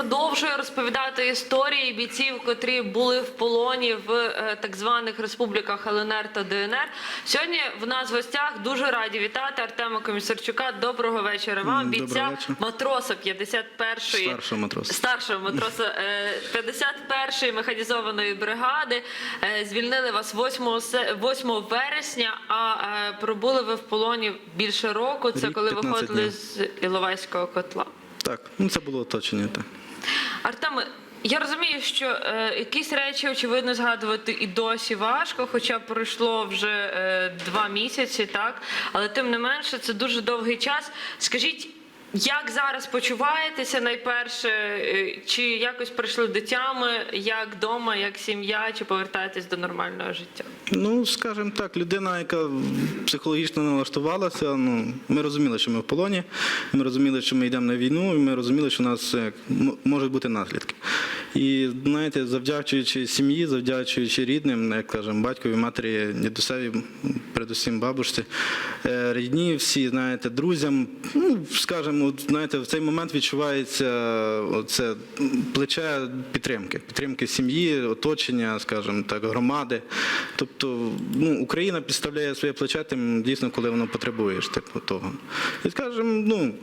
продовжує розповідати історії бійців, котрі були в полоні в е, так званих республіках ЛНР та ДНР. Сьогодні в нас в гостях дуже раді вітати Артема Комісарчука. Доброго вечора вам, бійця вечора. матроса 51-ї Старшого матроса. старшого матроса е, 51-ї механізованої бригади. Е, Звільнили вас 8, се- 8 вересня, а е, пробули ви в полоні більше року. Це коли виходили днів. з Іловайського котла. Так, ну це було оточення. Так. Артеме, я розумію, що е, якісь речі очевидно згадувати і досі важко, хоча пройшло вже е, два місяці, так але тим не менше це дуже довгий час. Скажіть. Як зараз почуваєтеся найперше? Е, Чи якось прийшли до тями, як вдома, як сім'я, чи повертаєтесь до нормального життя? Ну, скажімо так, людина, яка психологічно налаштувалася, ну, ми розуміли, що ми в полоні, ми розуміли, що ми йдемо на війну, і ми розуміли, що у нас е, можуть бути наслідки. І знаєте, завдячуючи сім'ї, завдячуючи рідним, як кажемо, батькові, матері, дідусеві, передусім бабушці, е, рідні, всі, знаєте, друзям, ну, скажімо, от, знаєте, в цей момент відчувається оце плече підтримки, підтримки сім'ї, оточення, скажімо так, громади. Тобто, ну, Україна підставляє своє плече тим дійсно, коли воно потребуєш, типу того. І скажімо, ну.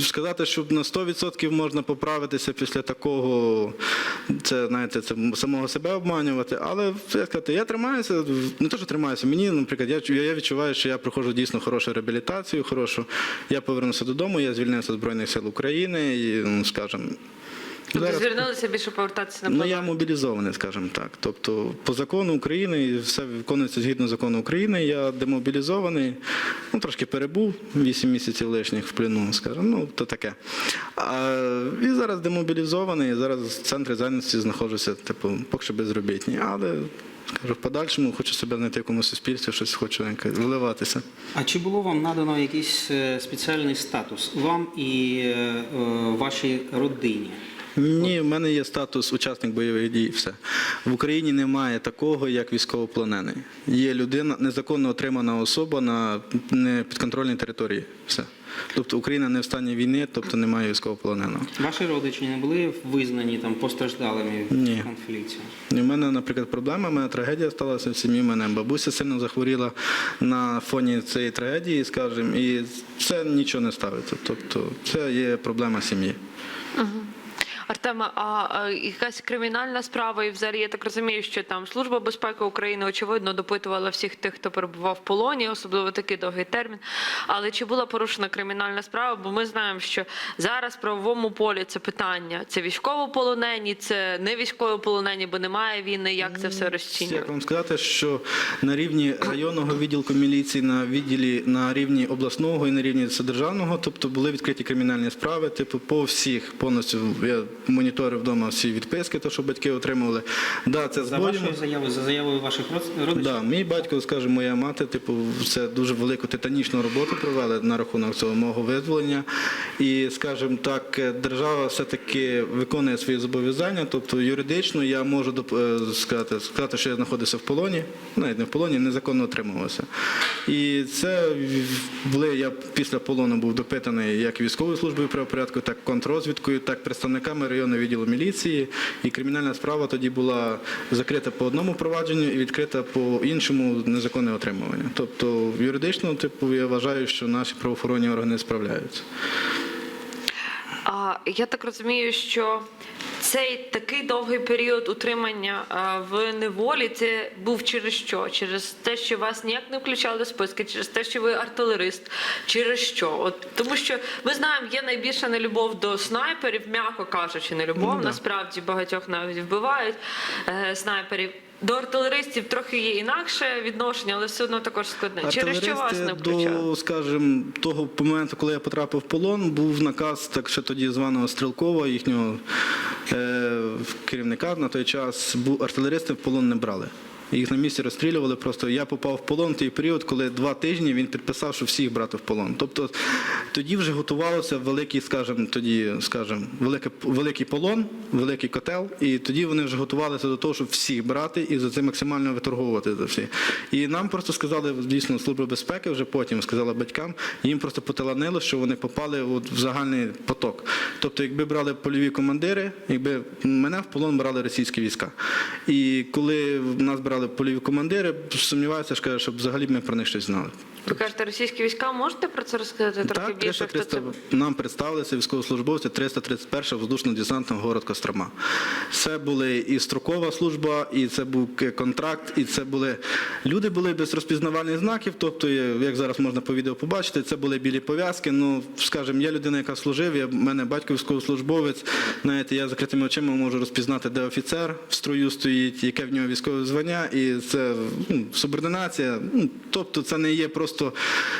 Сказати, що на 100% можна поправитися після такого, це знаєте, це самого себе обманювати. Але як сказати, я тримаюся, не те, що тримаюся. Мені, наприклад, я, я відчуваю, що я проходжу дійсно хорошу реабілітацію, хорошу. Я повернуся додому, я звільнився з Збройних сил України і, ну, скажімо, Тобто зараз- звернулися більше повертатися на Ну, я мобілізований, скажімо так. Тобто, по закону України, і все виконується згідно закону України. Я демобілізований, ну трошки перебув 8 місяців лишніх в плену, скажімо, ну то таке. А, і зараз демобілізований, і зараз в центрі зайнятості знаходжуся, типу, поки що безробітний. Але скажу, в подальшому хочу себе знайти в якомусь суспільстві, щось хочу вливатися. А чи було вам надано якийсь е, спеціальний статус вам і е, е, вашій родині? Ні, в мене є статус учасник бойових дій. Все в Україні немає такого, як військовополонений. Є людина, незаконно отримана особа на непідконтрольній території. Все. Тобто Україна не в стані війни, тобто немає військовополоненого. Ваші родичі не були визнані там постраждалими Ні. в конфлікті? І в мене, наприклад, проблема, в мене трагедія сталася в сім'ї. У мене бабуся сильно захворіла на фоні цієї трагедії, скажімо, і це нічого не ставиться. Тобто, це є проблема сім'ї. Артема, а, а якась кримінальна справа, і взагалі я так розумію, що там Служба безпеки України очевидно допитувала всіх тих, хто перебував в полоні, особливо такий довгий термін. Але чи була порушена кримінальна справа? Бо ми знаємо, що зараз в правовому полі це питання: це військовополонені, це не військовополонені, бо немає війни. Як це все Як вам сказати, що на рівні районного відділку міліції, на відділі на рівні обласного і на рівні державного, тобто були відкриті кримінальні справи, типу по всіх повністю я моніторив вдома всі відписки, то що батьки отримували. Да, це За збоєно. вашою заявою, за заявою ваших род- родичів? Да, мій батько, скажімо, моя мати, типу, це дуже велику титанічну роботу провели на рахунок цього мого визволення. І, скажімо так, держава все-таки виконує свої зобов'язання. Тобто юридично я можу доп- е, сказати, сказати, що я знаходився в полоні, навіть не в полоні, незаконно отримувався. І це були я після полону був допитаний як військовою службою правопорядку, так контррозвідкою, так представниками районного відділу міліції. І кримінальна справа тоді була закрита по одному провадженню і відкрита по іншому незаконне отримування. Тобто юридично, типу, я вважаю, що наші правоохоронні органи справляються. Я так розумію, що цей такий довгий період утримання в неволі це був через що? Через те, що вас ніяк не включали до списки, через те, що ви артилерист, через що? От тому, що ми знаємо, є найбільша нелюбов до снайперів, м'яко кажучи, нелюбов. Ну, да. Насправді багатьох навіть вбивають е, снайперів. До артилеристів трохи є інакше відношення, але все одно також складне. Через що вас не включали? до, скажімо, того моменту, коли я потрапив в полон, був наказ, так ще тоді званого Стрілкова, їхнього е, керівника на той час, бу- артилеристи в полон не брали. Їх на місці розстрілювали. Просто я попав в полон в той період, коли два тижні він підписав, що всіх брати в полон. Тобто тоді вже готувалося великий, скажімо, тоді, скажімо, великий, великий полон, великий котел, і тоді вони вже готувалися до того, щоб всіх брати і за це максимально виторговувати за всі. І нам просто сказали, дійсно, служба безпеки вже потім сказала батькам, їм просто поталанило, що вони попали от в загальний поток. Тобто, якби брали польові командири, якби мене в полон брали російські війська. І коли нас брали польові командири, сумніваюся, що, щоб взагалі ми про них щось знали. Ви кажете, російські війська, можете про це розказати трохи Так, більше? 300, Хто це нам представилися військовослужбовці 331 воздушно-десантного город Кострома. Це були і строкова служба, і це був контракт, і це були люди були без розпізнавальних знаків. Тобто, як зараз можна по відео побачити, це були білі пов'язки. Ну, скажімо, я людина, яка служив, я в мене батько військовослужбовець. Знаєте, я закритими очима можу розпізнати, де офіцер в строю стоїть, яке в нього військове звання, і це ну, субординація. Ну, тобто, це не є просто,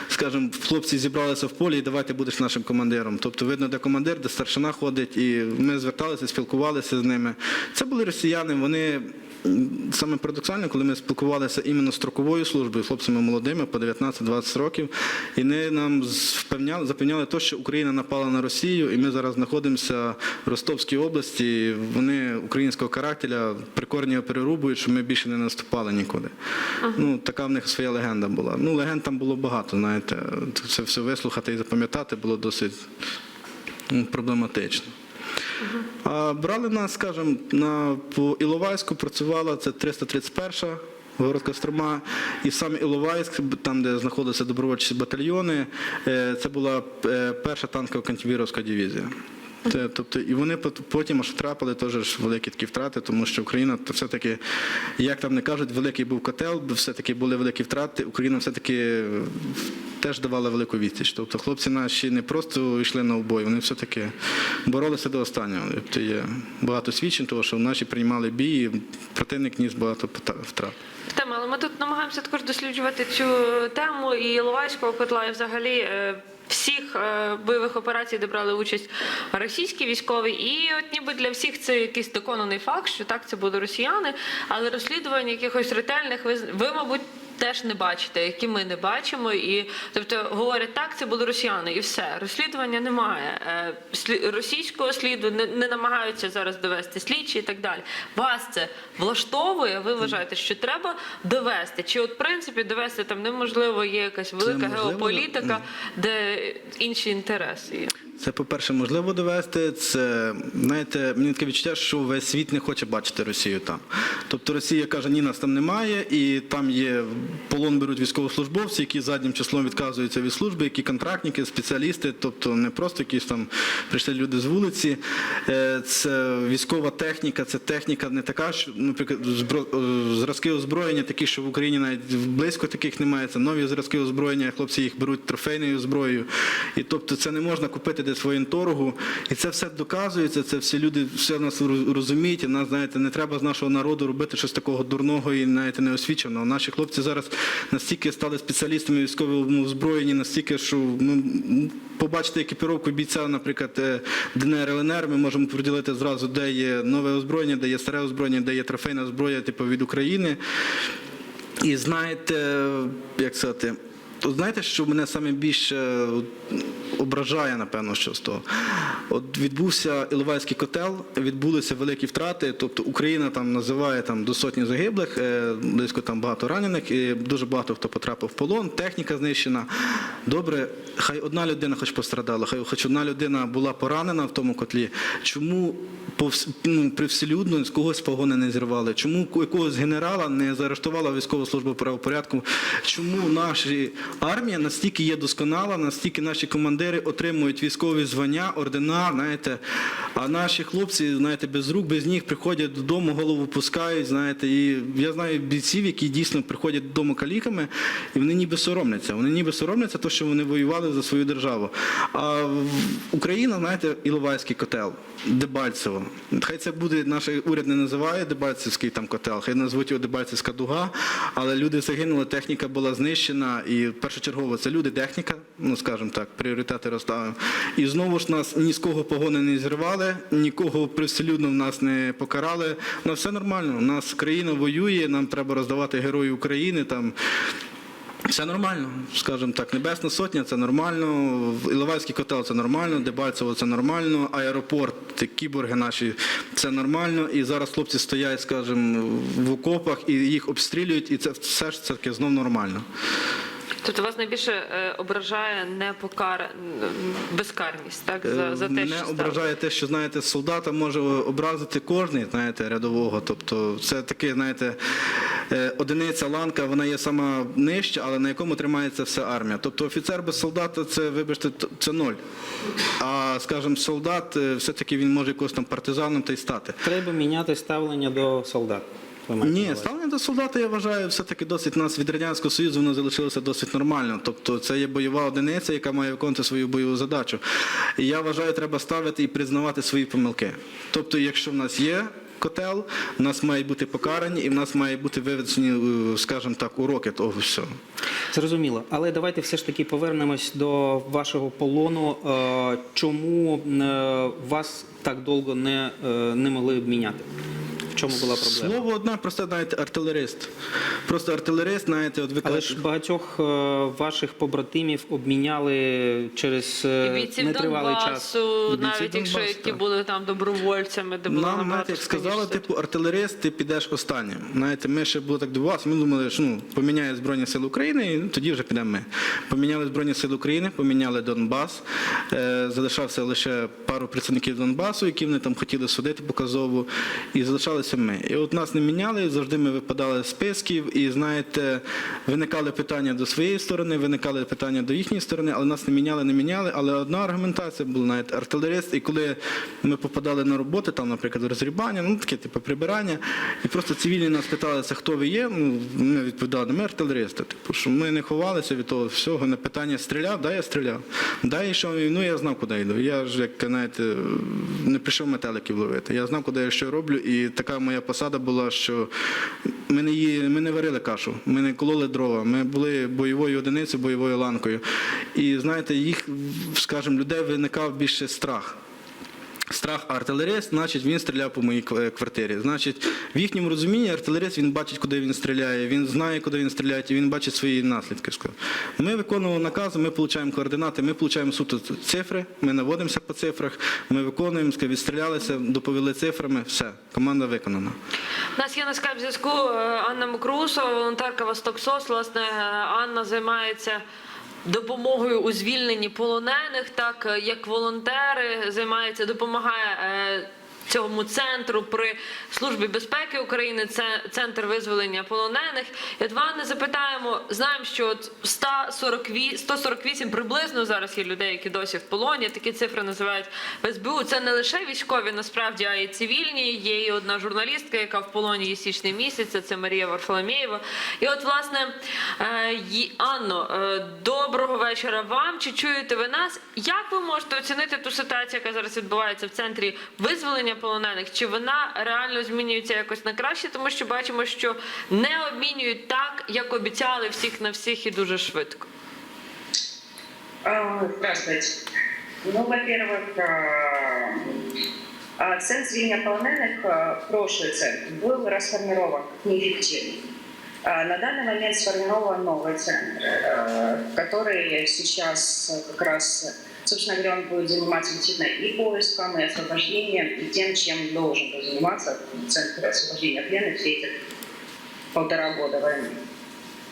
скажімо, хлопці зібралися в полі і давайте будеш нашим командиром. Тобто, видно, де командир, де старшина ходить, і ми зверталися, спілкувалися з ними. Це були росіяни, вони. Саме парадоксально, коли ми спілкувалися іменно з строковою службою, хлопцями молодими по 19-20 років, і вони нам впевняли, запевняли те, що Україна напала на Росію, і ми зараз знаходимося в Ростовській області. Вони українського карателя прикорні перерубують, щоб ми більше не наступали нікуди. Ну, така в них своя легенда була. Ну, легенд там було багато, знаєте. Це все вислухати і запам'ятати було досить ну, проблематично. А брали нас, скажімо, на по Іловайську працювала це 331-ша. город Кострома, і сам Іловайськ, там, де знаходилися добровольчі батальйони, е, це була е, перша танкова кантівіровська дивізія. Це, тобто, і вони пот- потім аж втрапили теж великі такі втрати, тому що Україна то все-таки, як там не кажуть, великий був котел, все-таки були великі втрати. Україна все-таки е, теж давала велику відсіч. Тобто хлопці наші не просто йшли на обой, вони все-таки боролися до останнього. Тобто є багато свідчень того, що наші приймали бій, і противник ніс багато втрат. Тема, але ми тут намагаємося також досліджувати цю тему і Іловайського котла, і взагалі е, всіх е, бойових операцій, де брали участь російські військові. І от ніби для всіх це якийсь доконаний факт, що так це були росіяни, але розслідувань якихось ретельних ви, ви мабуть. Теж не бачите, які ми не бачимо, і тобто говорять, так це були росіяни, і все розслідування немає. Е, російського сліду не, не намагаються зараз довести слідчі і так далі. Вас це влаштовує? Ви вважаєте, що треба довести? Чи от в принципі довести там неможливо є якась велика геополітика, де інші інтереси? Це, по-перше, можливо довести. Це, знаєте, мені таке відчуття, що весь світ не хоче бачити Росію там. Тобто Росія каже, ні, нас там немає, і там є полон беруть військовослужбовці, які заднім числом відказуються від служби, які контрактники, спеціалісти, тобто не просто якісь там прийшли люди з вулиці. Е, Це військова техніка, це техніка не така, що, наприклад, е, зразки озброєння, такі, що в Україні навіть близько таких немає. Це нові зразки озброєння, хлопці їх беруть трофейною зброєю. І тобто це не можна купити десь воєнторгу. І це все доказується, це всі люди все нас розуміють. І нас, знаєте, не треба з нашого народу робити щось такого дурного і навіть неосвіченого. Наші хлопці зараз настільки стали спеціалістами військовому озброєнні, настільки, що ну, побачити екіпіровку бійця, наприклад, е, ДНР, ЛНР, ми можемо поділити зразу, де є нове озброєння, де є старе озброєння, де є трофейна зброя, типу від України. І знаєте, як сказати, то знаєте, що мене саме більше ображає, напевно, що з того. От відбувся Іловайський котел, відбулися великі втрати. Тобто Україна там називає там до сотні загиблих, е, близько там багато ранених, і дуже багато хто потрапив в полон, техніка знищена. Добре, хай одна людина хоч пострадала, хай хоч одна людина була поранена в тому котлі. Чому повс- ну, привселюдно з когось погони не зірвали? Чому якогось генерала не заарештувала військова служба правопорядку? Чому наша армія настільки є досконала, настільки наші командири отримують військові звання, ордена, знаєте, а наші хлопці, знаєте, без рук, без ніг приходять додому, голову пускають, знаєте, і я знаю бійців, які дійсно приходять додому каліками, і вони ніби соромляться. Вони ніби соромляться, то, що вони воювали за свою державу. А Україна, знаєте, Іловайський котел, Дебальцево. Хай це буде, наш уряд не називає Дебальцевський там котел, хай назвуть його Дебальцевська дуга, але люди загинули, техніка була знищена, і першочергово це люди, техніка, ну скажімо так, пріоритети розставимо. І знову ж нас ні з кого погони не зірвали, нікого привселюдно в нас не покарали. У нас все нормально. У нас країна воює, нам треба роздавати герої України. Там все нормально, скажімо так. Небесна сотня це нормально, Іловайський котел це нормально, Дебальцево це нормально, аеропорт, кіборги наші це нормально. І зараз хлопці стоять, скажімо, в окопах і їх обстрілюють, і це все ж таки знов нормально. Тобто вас найбільше е, ображає непокара... безкарність, так? За, за те, Е, Мене що ображає те, що знаєте, солдата може образити кожний, знаєте, рядового. Тобто, це таке, знаєте, е, одиниця ланка, вона є сама нижча, але на якому тримається вся армія. Тобто офіцер без солдата це, вибачте, це ноль. А скажімо, солдат, е, все-таки він може якось там партизаном та й стати. Треба міняти ставлення до солдат. Ні, ставлення до солдата, я вважаю, все-таки досить у нас від Радянського Союзу воно залишилося досить нормально. Тобто це є бойова одиниця, яка має виконувати свою бойову задачу. І я вважаю, треба ставити і признавати свої помилки. Тобто, якщо в нас є котел, в нас мають бути покарані і в нас мають бути виведені, е, скажімо так, уроки того всього. Зрозуміло. Але давайте все ж таки повернемось до вашого полону. Е, Чому е, вас так довго не, не могли обміняти? В чому була проблема? Слово одне, просто знаєте, артилерист. Просто артилерист, знаєте, от ви Але ж багатьох е, ваших побратимів обміняли через І е, бійців нетривалий час. Донбасу, Бійців навіть якщо Донбасу, які так. були там добровольцями, де було Нам, набагато знаєте, як сказали, складніше. типу, артилерист, ти підеш останнім. Знаєте, ми ще було так дивувалися, ми думали, що ну, поміняє Збройні Сили України, і ну, тоді вже підемо ми. Поміняли Збройні Сили України, поміняли Донбас. Е, залишався лише пару працівників Донбасу, які вони там хотіли судити показово, і залишалися ми. І от нас не міняли, завжди ми випадали з списків, і знаєте, виникали питання до своєї сторони, виникали питання до їхньої сторони, але нас не міняли, не міняли. Але одна аргументація була навіть артилерист. І коли ми попадали на роботи, там, наприклад, розрібання, ну таке типу прибирання, і просто цивільні нас питалися, хто ви є. Ну, ми відповідали, ми артилеристи. Типу, що ми не ховалися від того всього. На питання стріляв, да, я стріляв. Да, я йшов війну, я знав, куди йду. Я ж, як знаєте, не прийшов метеликів ловити. Я знав, куди я що роблю, і така моя посада була, що ми не, її, ми не варили кашу, ми не кололи дрова, ми були бойовою одиницею, бойовою ланкою. І знаєте, їх, скажімо, людей виникав більше страх. Страх артилерист, значить, він стріляв по моїй квартирі. Значить, в їхньому розумінні артилерист він бачить, куди він стріляє, він знає, куди він стріляє, і він бачить свої наслідки. Ми виконуємо накази, ми отримуємо координати, ми отримуємо суто цифри, ми наводимося по цифрах, ми виконуємо, відстрілялися, доповіли цифрами, все, команда виконана. У нас є на скайп зв'язку е, Анна Мокрусова, волонтерка Восток СОС. Власне, е, Анна займається допомогою у звільненні полонених, так е, як волонтери займаються, допомагає. Цьому центру при службі безпеки України це центр визволення полонених. І от Ванни запитаємо, знаємо, що от 148, 148 приблизно зараз є людей, які досі в полоні. Такі цифри називають в СБУ. Це не лише військові, насправді, а й цивільні. Є і одна журналістка, яка в полоні є січний місяць. Це Марія Варфоломєєва. І от, власне, е, Анно, е, доброго вечора вам. Чи чуєте ви нас? Як ви можете оцінити ту ситуацію, яка зараз відбувається в центрі визволення полонених? Чи вона реально змінюється якось на краще? Тому що бачимо, що не обмінюють так, як обіцяли всіх на всіх і дуже швидко. А, Здравствуйте. Ну, во-первых, а, а, центр звільнення полонених, а, прошлый центр, был расформирован неэффективно. А, На данный момент сформирован новый центр, а, который сейчас а, как раз, собственно говоря, он будет заниматься действительно и поиском, и освобождением, и тем, чем должен был заниматься Центр освобождения пленных все эти полтора года войны.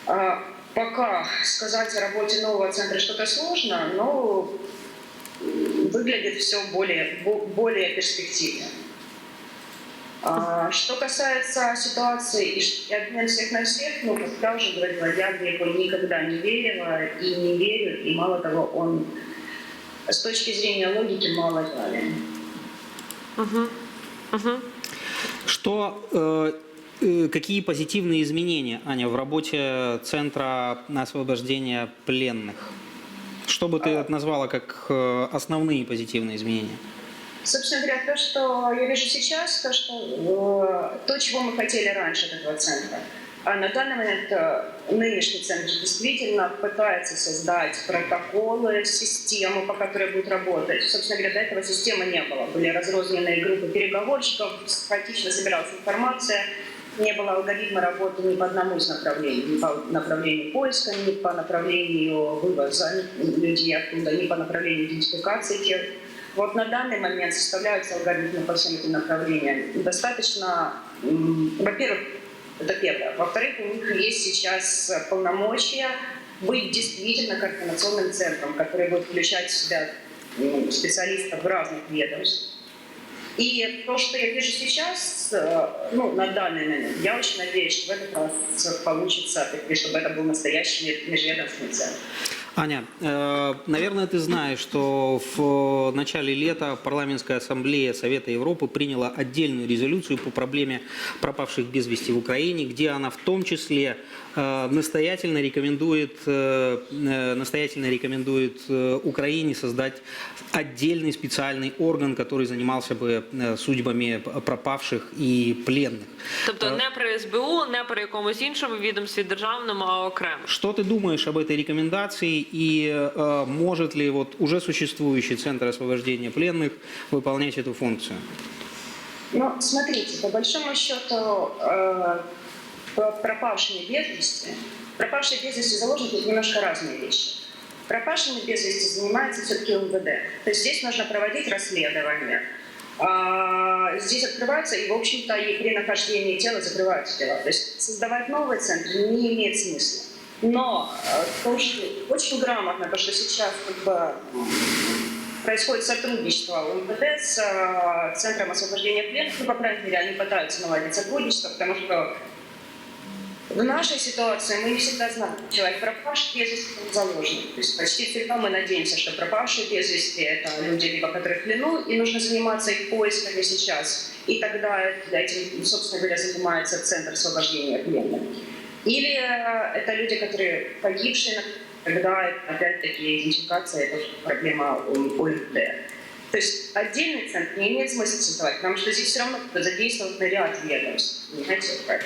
А, Пока сказать о работе нового центра что-то сложно, но выглядит все более, бо- более перспективно. А, Что касается ситуации и обмен всех на всех, ну, как я уже говорила, я в него никогда не верила и не верю, и мало того, он с точки зрения логики мало реален. Что, э, э, какие позитивные изменения, Аня, в работе Центра освобождения пленных? Что бы ты назвала как э, основные позитивные изменения? Собственно говоря, то, что я вижу сейчас, то, что э, то, чего мы хотели раньше от этого центра. А на данный момент э, нынешний центр действительно пытается создать протоколы, систему, по которой будет работать. Собственно говоря, до этого системы не было. Были разрозненные группы переговорщиков, хаотично собиралась информация, не было алгоритма работы ни по одному из направлений, ни по направлению поиска, ни по направлению вывоза людей оттуда, ни по направлению идентификации тех. Вот на данный момент составляются алгоритмы по всем этим направлениям. Достаточно, во-первых, это первое. Во-вторых, у них есть сейчас полномочия быть действительно координационным центром, который будет включать в себя м, специалистов разных ведомств. И то, что я вижу сейчас, э, ну, на данный момент, я очень надеюсь, что в этот раз получится, таки, чтобы это был настоящий межведомственный центр. Аня, э, наверное, ты знаешь, что в начале лета парламентская ассамблея Совета Европы приняла отдельную резолюцию по проблеме пропавших без вести в Украине, где она в том числе э, настоятельно рекомендует, э, э, настоятельно рекомендует э, Украине создать отдельный специальный орган, который занимался бы э, судьбами пропавших и пленных. Тобто не при СБУ, не при якомусь іншому відомстві державному, а окремо. Что ты думаешь об этой рекомендации и э, может ли вот уже существующий Центр освобождения пленных выполнять эту функцию? Ну, смотрите, по большому счету, э, пропавшими без вести, пропавшие без вести заложники – это немножко разные вещи. Пропавшими без вести занимается все-таки МВД. То есть здесь нужно проводить расследование. А, Здесь открываются, и, в общем-то, и при нахождении тела закрываются дела. То есть создавать новый центр не имеет смысла. Но э, то, что очень грамотно, то, что сейчас как бы происходит сотрудничество УМВД с э, Центром освобождения пленных, ну, по крайней мере, они пытаются наладить сотрудничество, потому что в нашей ситуации мы не всегда знаем, человек пропавший без вести он заложник. То есть почти всегда мы надеемся, что пропавшие без вести – это люди, либо которые в плену, и нужно заниматься их поисками сейчас. И тогда этим, собственно говоря, занимается Центр освобождения пленных. Или э, это люди, которые погибшие, тогда опять-таки идентификация – это проблема ОМВД. То есть отдельный центр не имеет смысла создавать, потому что здесь все равно задействован ряд ведомств. Понимаете, как?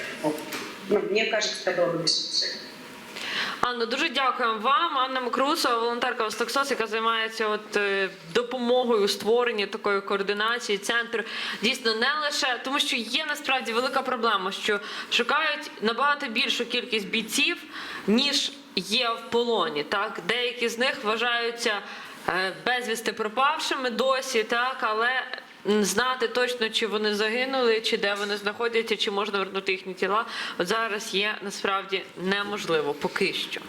Ну, мне кажется, это было бы бессмысленно. Анна, дуже дякуємо вам. Анна Мокрусова, волонтерка Востоксос, яка займається от е, допомогою у створенні такої координації. Центр дійсно не лише тому, що є насправді велика проблема, що шукають набагато більшу кількість бійців, ніж є в полоні. Так, деякі з них вважаються е, безвісти пропавшими досі, так, але знати точно, чи вони загинули, чи де вони знаходяться, чи можна вернути їхні тіла. От зараз є насправді неможливо поки що.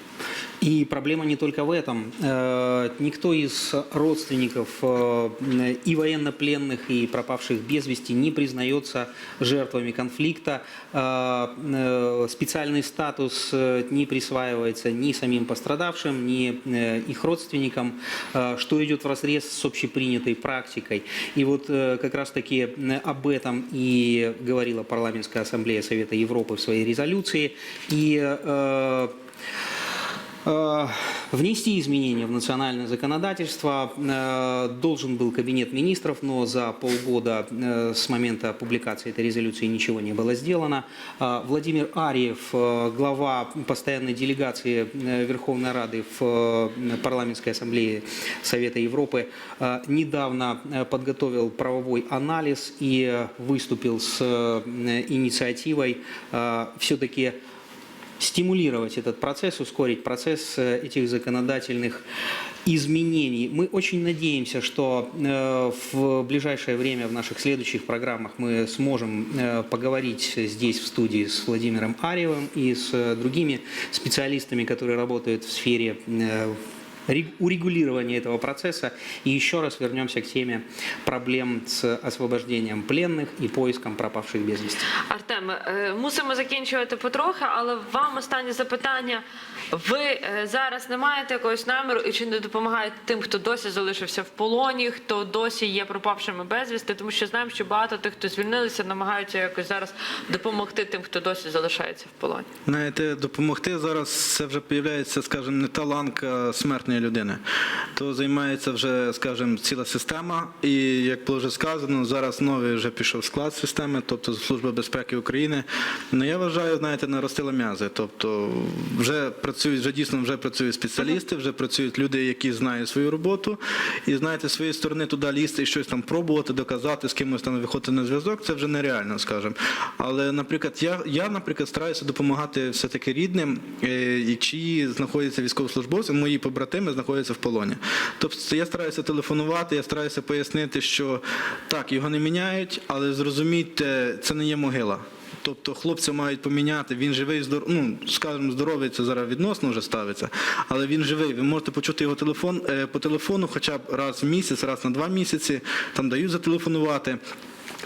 И проблема не только в этом. Э, Никто из родственников э, и военнопленных, и пропавших без вести не признается жертвами конфликта. Э, Специальный статус не присваивается ни самим пострадавшим, ни их родственникам, что идет вразрез с общепринятой практикой. И вот как раз-таки об этом и говорила парламентская ассамблея Совета Европы в своей резолюции. И Внести изменения в национальное законодательство э, должен был Кабинет министров, но за полгода э, с момента публикации этой резолюции ничего не было сделано. Э, Владимир Арьев, э, глава постоянной делегации э, Верховной Рады в э, парламентской ассамблее Совета Европы, э, недавно э, подготовил правовой анализ и э, выступил с э, инициативой все-таки стимулировать этот процесс, ускорить процесс э, этих законодательных изменений. Мы очень надеемся, что э, в ближайшее время в наших следующих программах мы сможем э, поговорить здесь в студии с Владимиром Арьевым и с э, другими специалистами, которые работают в сфере э, ре- урегулирования этого процесса. И еще раз вернемся к теме проблем с освобождением пленных и поиском пропавших без вести. Артем, е, мусимо закінчувати потрохи, але вам останнє запитання. Ви е, зараз не маєте якогось наміру і чи не допомагаєте тим, хто досі залишився в полоні, хто досі є пропавшими безвісти, тому що знаємо, що багато тих, хто звільнилися, намагаються якось зараз допомогти тим, хто досі залишається в полоні. Знаєте, допомогти зараз це вже появляється, скажімо, не та ланка смертної однієї людини. То займається вже, скажімо, ціла система. І як було вже сказано, зараз новий вже пішов склад системи, тобто Служба безпеки України. Ну я вважаю, знаєте, наростила м'язи. Тобто вже працюють, вже дійсно вже працюють спеціалісти, вже працюють люди, які знають свою роботу, і знаєте, з своєї сторони туди лізти і щось там пробувати, доказати, з кимось там виходити на зв'язок, це вже нереально, скажімо. Але, наприклад, я, я наприклад, стараюся допомагати все-таки рідним, е, і чиї знаходяться військовослужбовці, мої побратими знаходяться в полоні. Тобто я стараюся телефонувати, я стараюся пояснити, що так, його не міняють, але зрозумійте, це не є могила. Тобто хлопця мають поміняти, він живий, здор... ну, скажімо, здоровий, це зараз відносно вже ставиться, але він живий. Ви можете почути його телефон е, по телефону хоча б раз в місяць, раз на два місяці, там дають зателефонувати.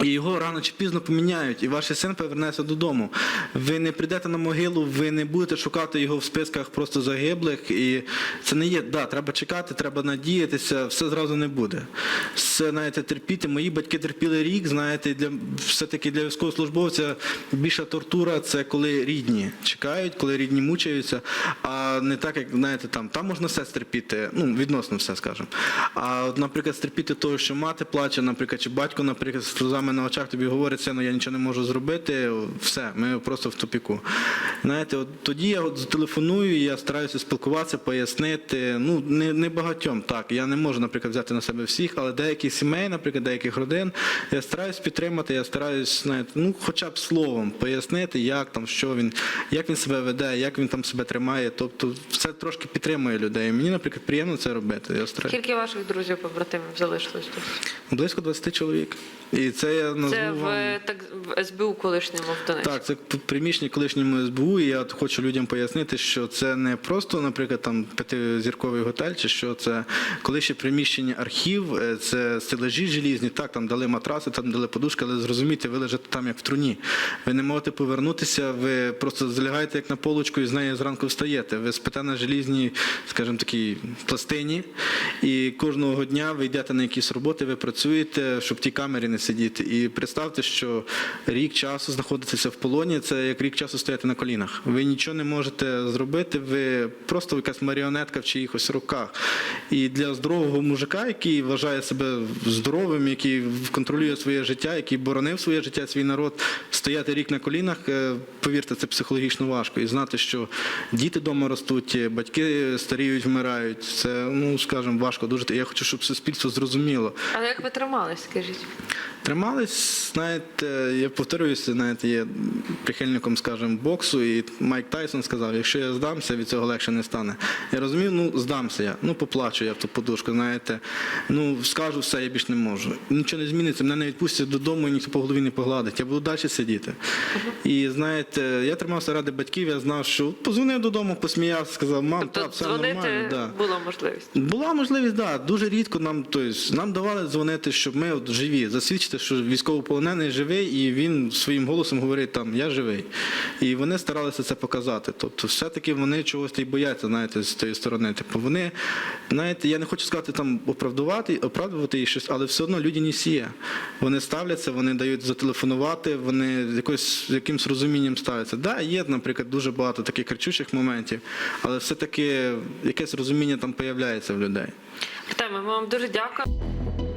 І його рано чи пізно поміняють, і ваш син повернеться додому. Ви не прийдете на могилу, ви не будете шукати його в списках просто загиблих. І це не є, да, треба чекати, треба надіятися, все зразу не буде. Все, знаєте, терпіти. Мої батьки терпіли рік, знаєте, для все-таки для військовослужбовця більша тортура це коли рідні чекають, коли рідні мучаються, а не так, як знаєте, там, там можна все стерпіти, ну, відносно все, скажімо. А от, наприклад, стерпіти того, що мати плаче, наприклад, чи батько, наприклад, з сльозами на очах тобі говорить, сину, я нічого не можу зробити, все, ми просто в тупіку. Знаєте, от тоді я от зателефоную, я стараюся спілкуватися, пояснити. Ну, не, не багатьом, так. Я не можу, наприклад, взяти на себе всіх, але деяких сімей, наприклад, деяких родин, я стараюсь підтримати, я стараюсь, знаєте, ну, хоча б словом пояснити, як там, що він, як він себе веде, як він там себе тримає. Тобто, це трошки підтримує людей. Мені, наприклад, приємно це робити. Я стараюсь. Скільки ваших друзів побратимів залишилось тут? Близько 20 чоловік. І це я назву Це вам... в так в СБУ колишньому в Донецьку. Так, це приміщення колишньому СБУ, і я хочу людям пояснити, що це не просто, наприклад, там п'ятизірковий готель, чи що це колишнє приміщення архів, е, це стележі желізні, так, там дали матраси, там дали подушки, але зрозумійте, ви лежите там як в труні. Ви не можете повернутися, ви просто залягаєте як на полочку і з неї зранку встаєте. Ви спите на желізній, скажімо, такій пластині, і кожного дня ви йдете на якісь роботи, ви працюєте, щоб в тій камері не сидіти. І представте, що рік часу знаходитися в полоні це як рік часу стояти на колінах. Ви нічого не можете зробити, ви просто якась маріонетка в чиїхось руках. І для здорового мужика, який вважає себе здоровим, який контролює своє життя, який боронив своє життя, свій народ, стояти рік на колінах, е, повірте, це психологічно важко. І знати, що діти вдома ростуть, батьки старіють, вмирають. Це, ну скажімо, важко дуже. Я хочу, щоб суспільство зрозуміло. Але як ви тримались, скажіть? Тримались, знаєте, я повторююся, знаєте, є прихильником, скажімо, боксу, і Майк Тайсон сказав, якщо я здамся, від цього легше не стане. Я розумів, ну здамся я, ну поплачу я в ту подушку, знаєте, ну скажу все, я більш не можу. Нічого не зміниться, мене не відпустять додому і ніхто по голові не погладить. Я буду далі сидіти. І знаєте, я тримався ради батьків, я знав, що позвонив додому, посміявся, сказав, мам, Тобто так, все нормально. Да. була можливість. Була можливість, да. Дуже рідко нам, тобто, нам давали дзвонити, щоб ми от живі, засвідчити, що військовополонений живий, і він своїм голосом говорить там Я живий. І вони старалися це показати. Тобто, все-таки вони чогось і бояться, знаєте, з тієї сторони. Типу, вони, знаєте, я не хочу сказати там оправдувати, оправдувати їх щось, але все одно людяність є. Вони ставляться, вони дають зателефонувати, вони якось якимсь розумінням ставляться. Да, є, наприклад, дуже багато таких кричучих моментів, але все-таки якесь розуміння там появляється в людей. Артеме, ми вам дуже дякуємо.